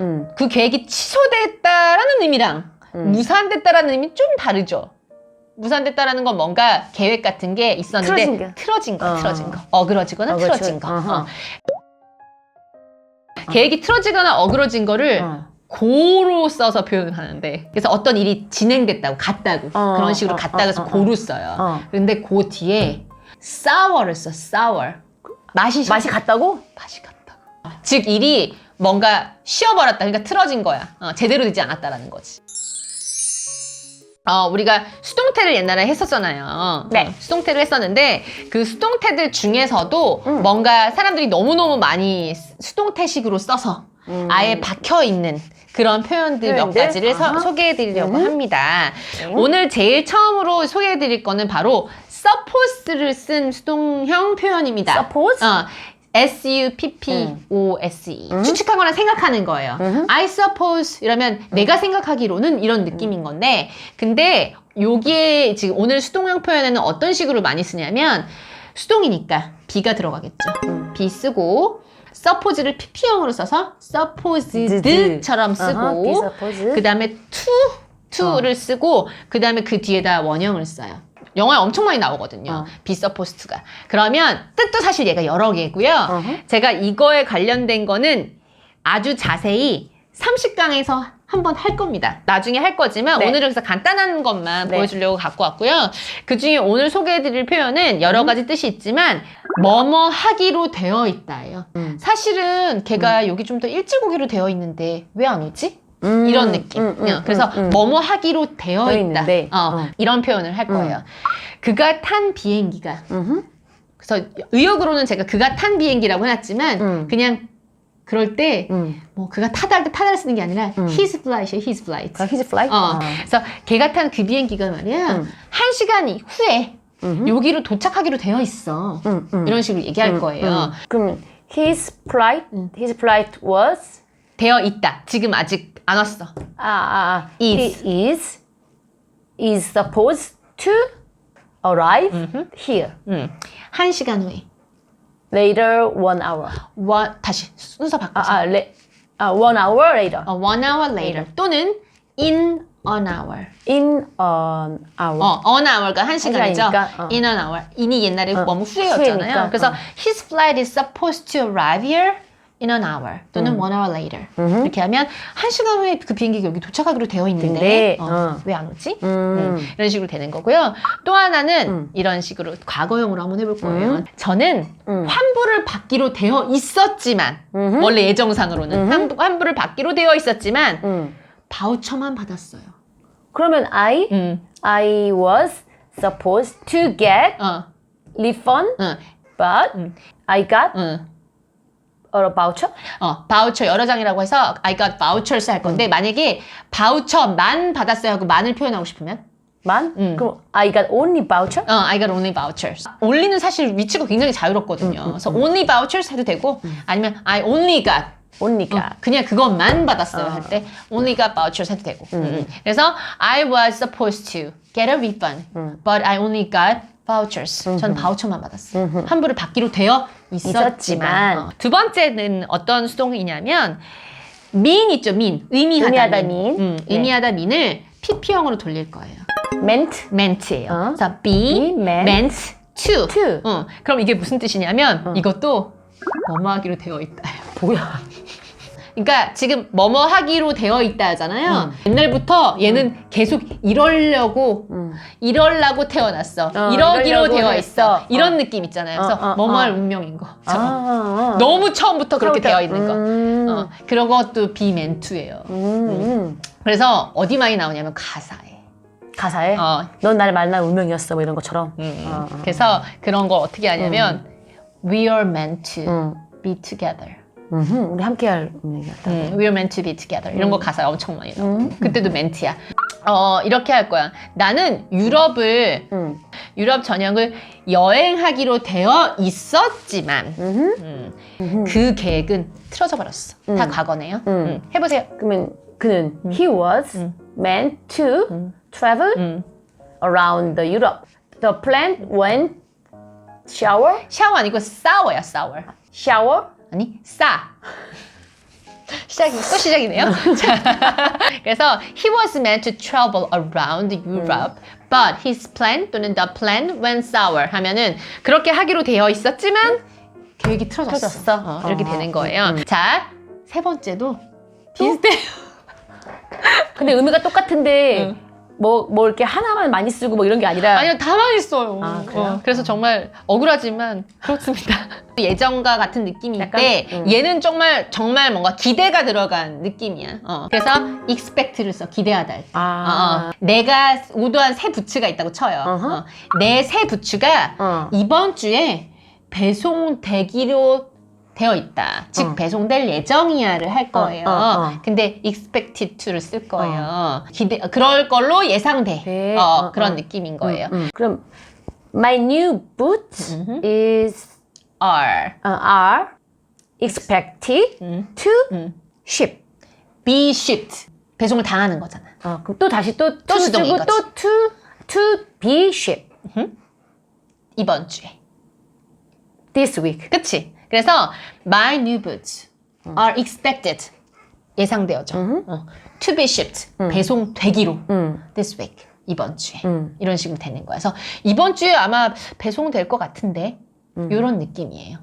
음. 그 계획이 취소됐다라는 의미랑 음. 무산됐다라는 의미 좀 다르죠. 무산됐다라는 건 뭔가 계획 같은 게 있었는데 틀어진 게. 틀어진 거, 어. 틀어진 거, 어그러지거나 어, 틀어진. 거. 어허. 어. 계획이 틀어지거나 어그러진 거를 어. 고로 써서 표현하는데 그래서 어떤 일이 진행됐다고 갔다고 어, 그런 식으로 어, 갔다고 해서 어, 어, 고로 써요. 어. 근데 그 뒤에 sour를 써, sour. 맛이 맛이 같다고? 맛이 같다고. 즉 일이 뭔가 쉬어버렸다. 그러니까 틀어진 거야. 어, 제대로 되지 않았다라는 거지. 어, 우리가 수동태를 옛날에 했었잖아요. 네. 어, 수동태를 했었는데 그 수동태들 중에서도 음. 뭔가 사람들이 너무너무 많이 수동태식으로 써서 음. 아예 박혀 있는 그런 표현들 몇 표현들? 가지를 서-. 소개해드리려고 음. 합니다. 네. 오늘 제일 처음으로 소개해드릴 거는 바로 suppose를 쓴 수동형 표현입니다. suppose? 어, S-U-P-P-O-S-E. 음. 추측하거나 생각하는 거예요. 음흠. I suppose 이러면 내가 생각하기로는 이런 느낌인 건데, 근데 여기에 지금 오늘 수동형 표현에는 어떤 식으로 많이 쓰냐면, 수동이니까 B가 들어가겠죠. 음. B 쓰고, suppose를 PP형으로 써서 supposed처럼 쓰고. 그 다음에 to, to를 쓰고, 그 다음에 그 뒤에다 원형을 써요. 영화에 엄청 많이 나오거든요. 어. supposed to가. 그러면 뜻도 사실 얘가 여러 개고요. 어허. 제가 이거에 관련된 거는 아주 자세히 30강에서 한번 할 겁니다. 나중에 할 거지만 네. 오늘은 그래서 간단한 것만 네. 보여주려고 갖고 왔고요. 그 중에 오늘 소개해드릴 표현은 여러 음. 가지 뜻이 있지만 뭐뭐 하기로 되어 있다예요. 음. 사실은 걔가 여기 좀 더 일찍 오기로 되어 있는데 왜 안 오지? 음. 이런 느낌. 음, 음, 그래서 음, 음. 뭐뭐 하기로 되어 되어 있다. 있는데. 어, 어. 이런 표현을 할 거예요. 그가 탄 비행기가 음흠. 그래서 의역으로는 제가 그가 탄 비행기라고 해놨지만 음. 그냥 그럴 때 음. 뭐 그가 타다 할 때 타다를 쓰는 게 아니라 음. his flight이에요, his flight. 그 his flight? 어, 그래서 걔가 탄 그 비행기가 말이야 음. 한 시간 후에 음흠. 여기로 도착하기로 되어 있어. 음, 음. 이런 식으로 얘기할 음, 거예요. 음. 그럼 his flight, his flight was 되어 있다. 지금 아직 안 왔어. 아, 아, 아. Is. he is is supposed to arrive here 음. 한 시간 후에. later one hour. 원, 다시 순서 바꿔서. 아, 아, le, 아 one hour later. 어, one hour later 또는 in an hour. in an hour. 어, an hour가 한 시간이죠. 시간이니까, 어. in an hour. in이 옛날에 어, 너무 후에였잖아요. 후에니까, 그래서 어. his flight is supposed to arrive here in an hour 또는 음. one hour later. 이렇게 하면 한 시간 후에 그 비행기가 여기 도착하기로 되어 있는데 근데, 어, 어. 왜 안 오지? 음. 음, 이런 식으로 되는 거고요. 또 하나는 음. 이런 식으로 과거형으로 한번 해볼 거예요. 음. 저는 음. 환불을 받기로 되어 있었지만 음흠. 원래 예정상으로는 음흠. 환- 환불을 받기로 되어 있었지만 음. 바우처만 받았어요. 그러면 I 음, I was supposed to get 어, refund, 응, but 음. I got 응. a voucher. 어, 바우처 여러 장이라고 해서 I got vouchers 할 음. 건데 만약에 바우처만 받았어요 하고 만을 표현하고 싶으면 만? 음. 그럼 I got only voucher? 어, I got only vouchers. only는 사실 위치가 굉장히 자유롭거든요. 음, 그래서 only vouchers 해도 되고 아니면 I only got only 어, got. 그냥 그것만 받았어요 어. 할때 only got vouchers 해도 되고 음, 음. 그래서 I was supposed to get a refund 음. but I only got vouchers 전 바우처만 받았어요 환불을 받기로 되어 있었지만. 어. 두 번째는 어떤 수동이냐면 mean 있죠 mean 의미하다, 의미하다 mean. mean. 음, 네. 의미하다 mean을 PP형으로 돌릴 거예요 meant meant예요 어. 그래서 be, be meant to, to. 어, 그럼 이게 무슨 뜻이냐면 어. 이것도 뭐뭐 하기로 되어 있다 뭐야? 그러니까 지금 뭐뭐 하기로 되어 있다 하잖아요. 음. 옛날부터 얘는 계속 이러려고 음. 이러려고 태어났어. 어, 이러기로 이러려고 되어 있어. 했어. 이런 어. 느낌 있잖아요. 그래서 어, 어, 뭐뭐 할 어. 운명인 거. 아, 저거. 아, 너무 처음부터 그렇게. 되어 있는 거. 음. 어, 그런 것도 비멘투예요. 음, 음. 그래서 어디 많이 나오냐면 가사에. 가사에 어, 넌 나를 만난 운명이었어 뭐 이런 것처럼. 음. 어, 어. 그래서 그런 거 어떻게 하냐면 We are meant to 음. be together. 음흠, 우리 함께할 운명이었다. 음, We are meant to be together. 이런 거 가사에 엄청 많이 나와. 음. 그때도 멘트야. 어, 이렇게 할 거야. 나는 유럽을, 음. 유럽 전역을 여행하기로 되어 있었지만, 음흠. 음, 음흠. 그 계획은 틀어져 버렸어. 다 음. 과거네요. 음. 음, 해보세요. 그러면 그는 he was 음. meant to 음. travel 음. around the Europe. The plan went shower, 샤워 아니고 싸워야 싸워. shower, 아니, 싸. 시작이 또 시작이네요. 자, 그래서 he was meant to travel around Europe, but his plan 또는 the plan went sour 하면은 그렇게 하기로 되어 있었지만 계획이 틀어졌어. 틀어졌어. 어, 이렇게 어, 되는 거예요. 자, 세 번째도 비슷해요. 근데 의미가 똑같은데 응. 뭐, 뭐 이렇게 하나만 많이 쓰고 뭐 이런 게 아니라 아니요, 다만 있어요. 아, 그래요? 그래서 정말 억울하지만 그렇습니다. 예전과 같은 느낌인데 약간, 음. 얘는 정말 정말 뭔가 기대가 들어간 느낌이야. 어. 그래서 expect를 써 기대하다 할 때. 아. 어, 어. 내가 오도한 새 부츠가 있다고 쳐요. 어허. 어. 내 새 부츠가 어. 이번 주에 배송되기로 되어 있다. 즉 어. 배송될 예정이야를 할 거예요. 어, 어, 어. 근데 expected to를 쓸 거예요. 기대 그럴 걸로 예상돼. 네. 어, 어, 그런 어. 느낌인 거예요. 음, 음. 그럼 my new boots 음흠. is are uh, are expected 음. to 음. ship. be shipped 배송을 당하는 거잖아. 어, 그럼 또 다시 또또 수동인 거지. 또 to to be shipped 이번 주에. this week. 그치? 그래서 my new boots are expected 예상되어져. 어. to be shipped 배송되기로 음. this week 이번 주에 음. 이런 식으로 되는 거야. 그래서 이번 주에 아마 배송될 것 같은데 이런 느낌이에요.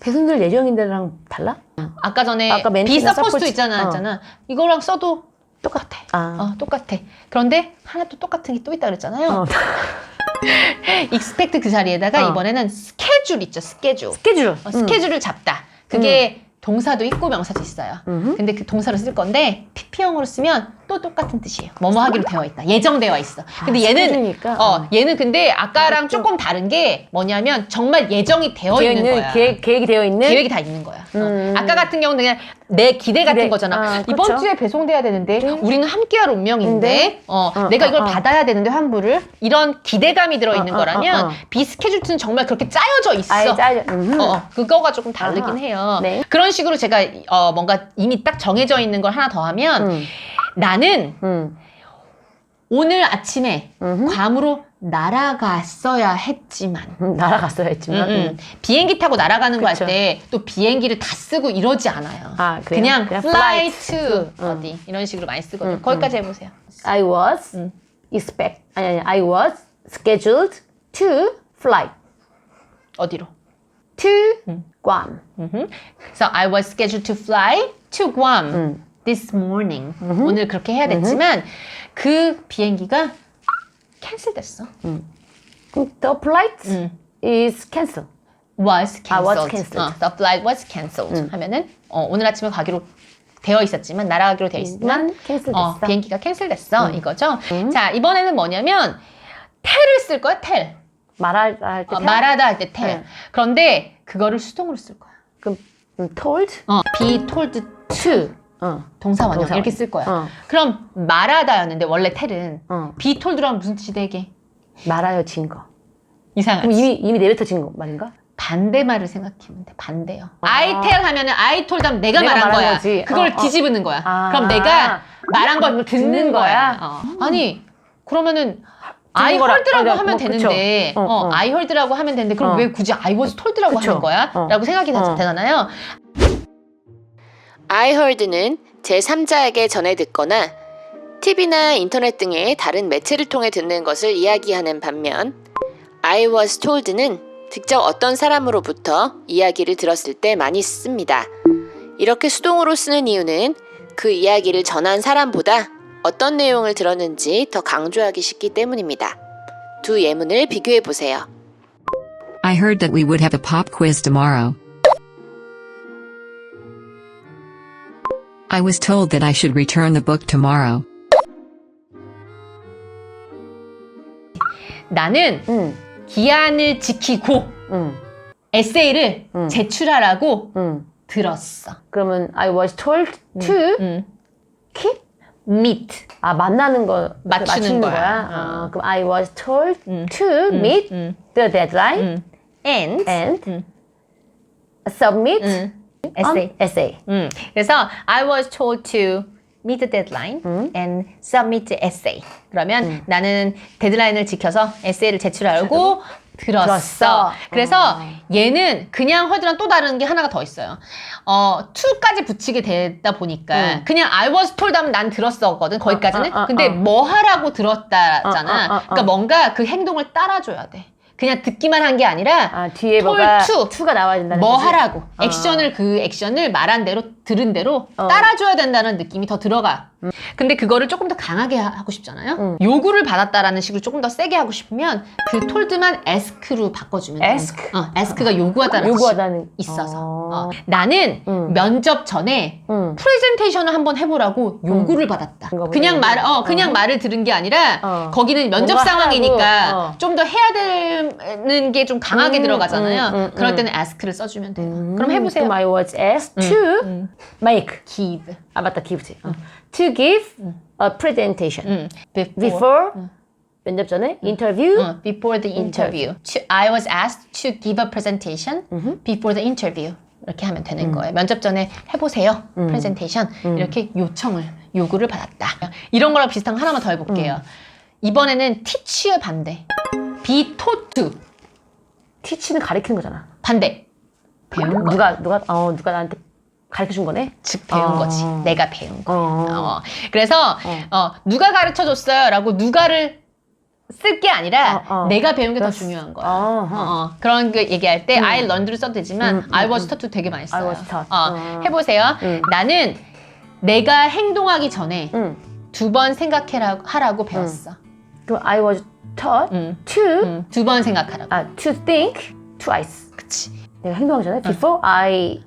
배송될 예정인데랑 달라? 아까 전에 아까 멘트나 supposed- 있잖아, 어. 했잖아. 이거랑 써도 똑같아. 아. 어, 똑같아. 그런데 하나 또 똑같은 게 또 있다 그랬잖아요. 어. expect 그 자리에다가 어. 이번에는 스케줄 있죠, 스케줄. 스케줄. 어, 스케줄을 잡다. 그게 동사도 있고 명사도 있어요. 음흠. 근데 그 동사를 쓸 건데 PP형으로 쓰면 또 똑같은 뜻이에요. 뭐뭐 하기로 되어 있다. 예정되어 있어. 근데 아, 얘는 스케줄이니까? 어, 어. 얘는 근데 아까랑 아, 좀- 조금 다른 게 뭐냐면 정말 예정이 되어 되어 있는, 있는 거야. 계획, 계획이 되어 있는 계획이 다 있는 거야. 어. 음. 아까 같은 경우는 그냥 내 기대 같은 기대. 거잖아. 아, 이번 그쵸. 주에 배송돼야 되는데 네. 우리는 함께할 운명인데 근데? 어, 어, 내가 어, 이걸 어. 받아야 되는데 환불을 이런 기대감이 들어 있는 어, 어, 거라면 어, 어. 비스케줄트는 정말 그렇게 짜여져 있어. 아예 짜져. 음흠. 어, 어, 그거가 조금 다르긴 아하. 해요. 네. 그런 식으로 제가 어, 뭔가 이미 딱 정해져 있는 걸 하나 더 하면 음. 나는 음. 오늘 아침에 음흠. 괌으로 날아갔어야 했지만 음, 날아갔어야 했지만. 음, 음. 비행기 타고 날아가는 거 할. 때 또 비행기를 다 쓰고 이러지 않아요. 아, 그래요? 그냥, 그냥 fly flight to 음. 어디 이런 식으로 많이 쓰거든요. 음, 거기까지 해보세요. I was 음. expect 아니 아니 I was scheduled to fly 어디로? to 음. Guam. 음흠. 그래서 I was scheduled to fly to Guam 음. This morning. 오늘 그렇게 해야 됐지만 그 비행기가 캔슬됐어. 그럼 The flight 음. is cancelled. was 아, cancelled. was cancelled. 어, the flight was cancelled. 하면은 어, 오늘 아침에 가기로 되어 있었지만 날아가기로 되어 있지만 캔슬됐어. 어, 비행기가 캔슬됐어 이거죠. 자 이번에는 뭐냐면 텔을 쓸 거야 텔. 말할 할 때 어, 말하다 할 때 텔. 네. 그런데 그거를 수동으로 쓸 거야. 그럼 음, told 어, be told to 어. 동사원형 동사원형. 이렇게 쓸 거야. 어. 그럼 말하다였는데 원래 텔은 어. told랑 무슨 뜻이 되게 말하여 진 거. 이상하지. 그럼 이미 이미 내뱉어진 거 말인가? 반대말을 생각하면 돼. 반대요. I tell 하면은 I told 하면 내가, 내가 말한 말한 거야. 거지. 그걸 어, 어. 뒤집는 거야. 아. 그럼 내가 말한 걸 듣는 듣는 거야. 거야? 어. 아니 그러면은 I 거라- heard라고 어, 하면 뭐, 되는데. 어, 어, 어. I heard라고 하면 되는데, 그럼 어. 왜 굳이 I was told라고 그쵸. 하는 거야? 어. 라고 생각이 어. 되잖아요. Heard는 제3자에게 전해 듣거나 TV나 인터넷 등의 다른 매체를 통해 듣는 것을 이야기하는 반면 I was told는 직접 어떤 사람으로부터 이야기를 들었을 때 많이 씁니다. 이렇게 수동으로 쓰는 이유는 그 이야기를 전한 사람보다 어떤 내용을 들었는지 더 강조하기 쉽기 때문입니다. 두 예문을 비교해 보세요. I heard that we would have a pop quiz tomorrow. I was told that I should return the book tomorrow. 나는 응. 기한을 지키고 응. 에세이를 음. 제출하라고 응. 들었어. 그러면 I was told to 음. keep meet. 아 만나는 거 맞추는 거야. 거야. 어. 어, 그럼 I was told 음. to meet 음. the deadline 음. and and 음. submit 음. An essay. essay. 음. 그래서 I was told to meet the deadline 음. and submit the essay. 그러면 나는 데드라인을 지켜서 에세이를 제출하고 들었어. 들었어. 그래서 어. 얘는 그냥 헐드랑 또 다른 게 하나가 더 있어요. 어, to까지 붙이게 되다 보니까 응. 그냥 I was told 하면 난 들었었거든. 거기까지는. 어, 어, 어, 근데 어. 뭐 하라고 들었다잖아. 어, 어, 어, 어. 그러니까 뭔가 그 행동을 따라줘야 돼. 그냥 듣기만 한 게 아니라 아 뒤에 뭐가 to. to가 나와야 된다는 뭐 거지? 하라고 어. 액션을 그 액션을 말한 대로 들은 대로 어. 따라줘야 된다는 느낌이 더 들어가. 근데 그거를 조금 더 강하게 하- 하고 싶잖아요. 음. 요구를 받았다라는 식으로 조금 더 세게 하고 싶으면 그 톨드만 ask로 바꿔주면 돼요. ask? 어, ask가 요구하다는 요구하다는 있어서. 어. 어. 나는 음. 면접 전에 응. 프레젠테이션을 한번 해보라고 요구를 받았다. 그거 그냥 말, 어, 그냥 어. 말을 들은 게 아니라 어. 거기는 면접 상황이니까 어. 좀더 해야 되는 게 좀 강하게 음, 들어가잖아요. 음, 음, 그럴 음. 때는 ask를 써주면 돼요. 음, 그럼 해보세요. 그럼 I was asked to 음. make. give. 아 맞다 give지. 어. To give a presentation 음. Before. before 면접 전에 interview. 어, before the interview. To- I was asked to give a presentation before the interview. 이렇게 하면 되는 거예요. 면접 전에 해보세요. 프레젠테이션. 이렇게 요청을, 요구를 받았다. 이런 거랑 비슷한 거 하나만 더 해볼게요. 이번에는 teach의 반대. be taught to. teach는 가리키는 거잖아. 반대. 배운 거. 누가 누가 어 누가 나한테 가르쳐 준 거네. 즉 배운 어. 거지. 내가 배운 거. 어. 어. 그래서 어, 누가 가르쳐 줬어요라고 누가를 쓸 게 아니라 어, 어. 내가 배운 게 더. 중요한 거야. 어, 어, 어. 그런 거 얘기할 때 I learned를 써도 되지만 음, I 음, was taught to 되게 많이 써요. I was taught. 어, 어. 해보세요. 음. 나는 내가 행동하기 전에 응. 두번 생각하라고 하라고 배웠어. 그럼 I was taught 음. to 음, 두번 생각하라고. 아 to think twice. 그치. 내가 행동하기 전에 before I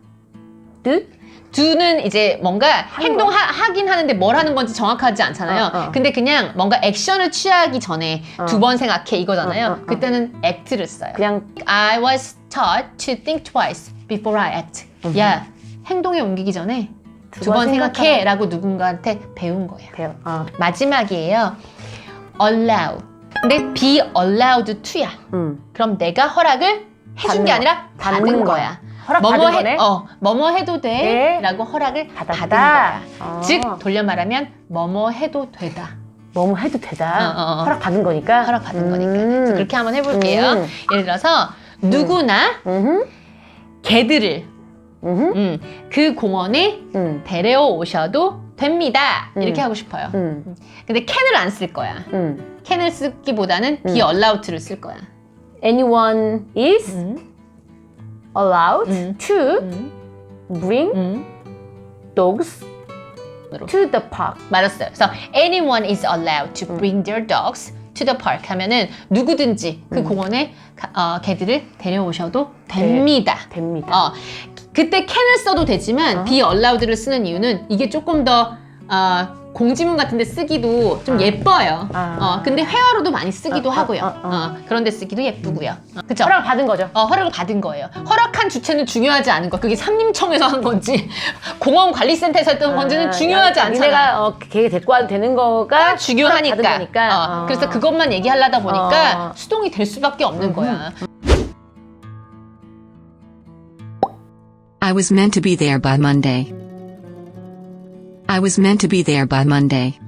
do 두는 이제 뭔가 행동하긴 하는데 뭘 하는 건지 정확하지 않잖아요. 어, 어. 근데 그냥 뭔가 액션을 취하기 전에 어. 두번 생각해 이거잖아요. 어, 어, 어. 그때는 act를 써요. 그냥 I was taught to think twice before I act. 야, 행동에 옮기기 전에 두번번 생각하라. 생각해 라고 누군가한테 배운 거예요. 배워. 어. 마지막이에요. allow. 근데 be allowed to야. 음. 그럼 내가 허락을 해준 게 거. 아니라 받은, 거야. 거야. 허락 뭐뭐 받은 해, 거네. 어, 뭐뭐 해도 돼. 네. 라고 허락을 받았다. 받은 거야. 어. 즉, 돌려 말하면 뭐뭐 해도 되다. 뭐뭐 해도 되다. 어, 어, 어. 허락 받은 거니까. 허락 받은 거니까. 음. 그래서 그렇게 한번 해볼게요. 음. 예를 들어서 누구나 음. 개들을 음. 음, 그 공원에 음. 데려오 오셔도 됩니다. 이렇게 음. 하고 싶어요. 음. 근데 캔을 안 쓸 거야. 음. 캔을 쓰기보다는 be allowed를 쓸 거야. Anyone is 음, allowed 음. to 음, bring 음. dogs to the park. 맞았어요. 그래서 anyone is allowed to bring their dogs to the park 하면은 누구든지 그 공원에 가- 어, 개들을 데려오셔도 됩니다. 됩니다. 어, 그때 can을 써도 되지만 be allowed를 쓰는 이유는 이게 조금 더 어, 공지문 같은 데 쓰기도 좀 예뻐요. 아. 어, 근데 회화로도 많이 쓰기도 어, 어, 하고요. 어, 어. 어, 그런 데 쓰기도 예쁘고요. 어, 그쵸? 허락을 받은 거죠. 어, 허락을 받은 거예요. 허락한 주체는 중요하지 않은 거. 그게 산림청에서 한 건지 공원 관리센터에서 했던 건지는 중요하지 야, 않잖아. 니네가 어, 걔 데리고 와도 되는 거가 중요하니까. 받은 거니까. 어, 어. 그래서 그것만 얘기하려다 보니까 어. 수동이 될 수밖에 없는 거야. I was meant to be there by Monday. I was meant to be there by Monday.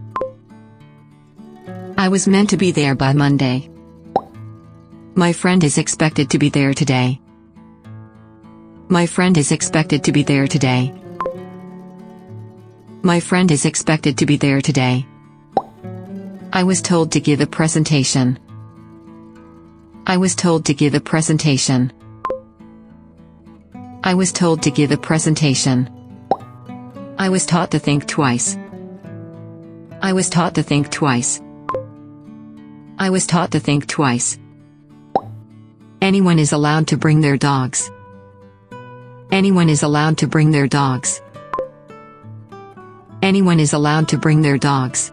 I was meant to be there by Monday. My friend is expected to be there today. My friend is expected to be there today. My friend is expected to be there today. I was told to give a presentation. I was told to give a presentation. I was told to give a presentation. I was taught to think twice. I was taught to think twice. I was taught to think twice. Anyone is allowed to bring their dogs. Anyone is allowed to bring their dogs. Anyone is allowed to bring their dogs.